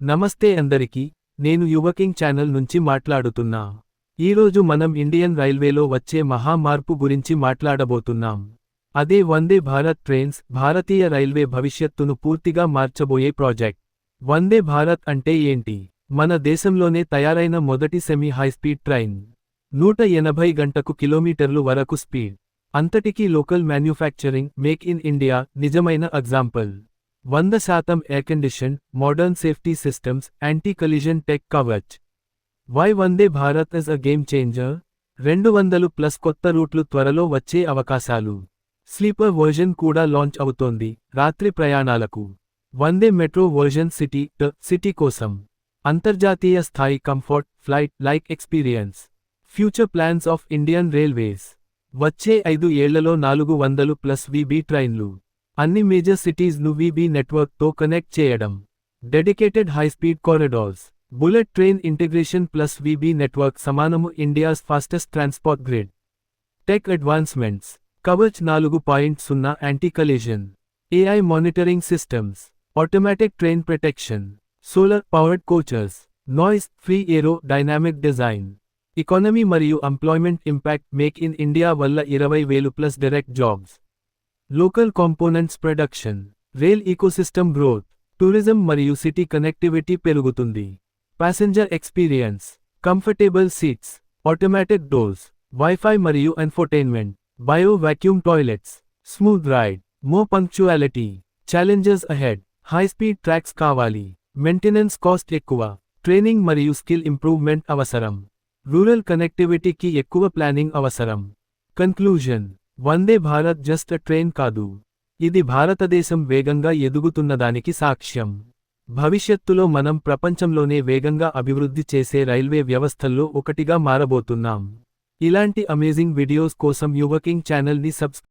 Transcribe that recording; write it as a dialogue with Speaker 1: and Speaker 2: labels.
Speaker 1: నమస్తే అందరికీ నేను యువకింగ్ ఛానల్ నుంచి మాట్లాడుతున్నా. ఈరోజు మనం ఇండియన్ రైల్వేలో వచ్చే మహా మార్పు గురించి మాట్లాడబోతున్నాం. అదే వందే భారత్ ట్రైన్స్ భారతీయ రైల్వే భవిష్యత్తును పూర్తిగా మార్చబోయే ప్రాజెక్ట్. వందే భారత్ అంటే ఏంటి? మన దేశంలోనే తయారైన మొదటి సెమీ హైస్పీడ్ ట్రైన్ నూట ఎనభై గంటకు కిలోమీటర్లు వరకు స్పీడ్ అంతటికీ local manufacturing make in India నిజమైన ఎగ్జాంపుల్ వంద శాతం air condition modern safety systems anti collision tech Kavach why Vande Bharat is a game changer రెండు వందలు ప్లస్ కొత్త రూట్లు త్వరలో వచ్చే అవకాశాలు. స్లీపర్ వర్జన్ కూడా లాంచ్ అవుతోంది. రాత్రి ప్రయాణాలకు. Vande metro version city to city కోసం. అంతర్జాతీయ స్థాయి comfort flight like experience future plans of Indian railways వచ్చే ఐదు ఏళ్ళలో నాలుగు వందలు ప్లస్ విబి ట్రైన్లు అన్ని మేజర్ సిటీస్ను నెట్వర్క్తో కనెక్ట్ చేయడం. Dedicated high speed corridors bullet train integration plus VB network సమానము India's fastest transport grid tech advancements Kavach నాలుగు పాయింట్ సున్నా anti collision AI monitoring systems automatic train protection solar powered coaches noise free aero dynamic design economy మరియు employment impact make in India వల్ల ఇరవై వేలు plus direct jobs local components production rail ecosystem growth tourism మరియు city connectivity పెరుగుతుంది. Passenger experience comfortable seats automatic doors wifi మరియు infotainment bio vacuum toilets smooth ride more punctuality challenges ahead high speed tracks కావాలి maintenance cost ఎక్కువ training మరియు skill improvement అవసరం rural కనెక్టివిటీకి ఎక్కువ planning అవసరం. Conclusion Vande Bharat just train కాదు. ఇది భారతదేశం వేగంగా ఎదుగుతున్నదానికి సాక్ష్యం. భవిష్యత్తులో మనం ప్రపంచంలోనే వేగంగా అభివృద్ధి చేసే రైల్వే వ్యవస్థల్లో ఒకటిగా మారబోతున్నాం. ఇలాంటి అమేజింగ్ వీడియోస్ కోసం యువకింగ్ ఛానల్ని సబ్స్క్రైబ్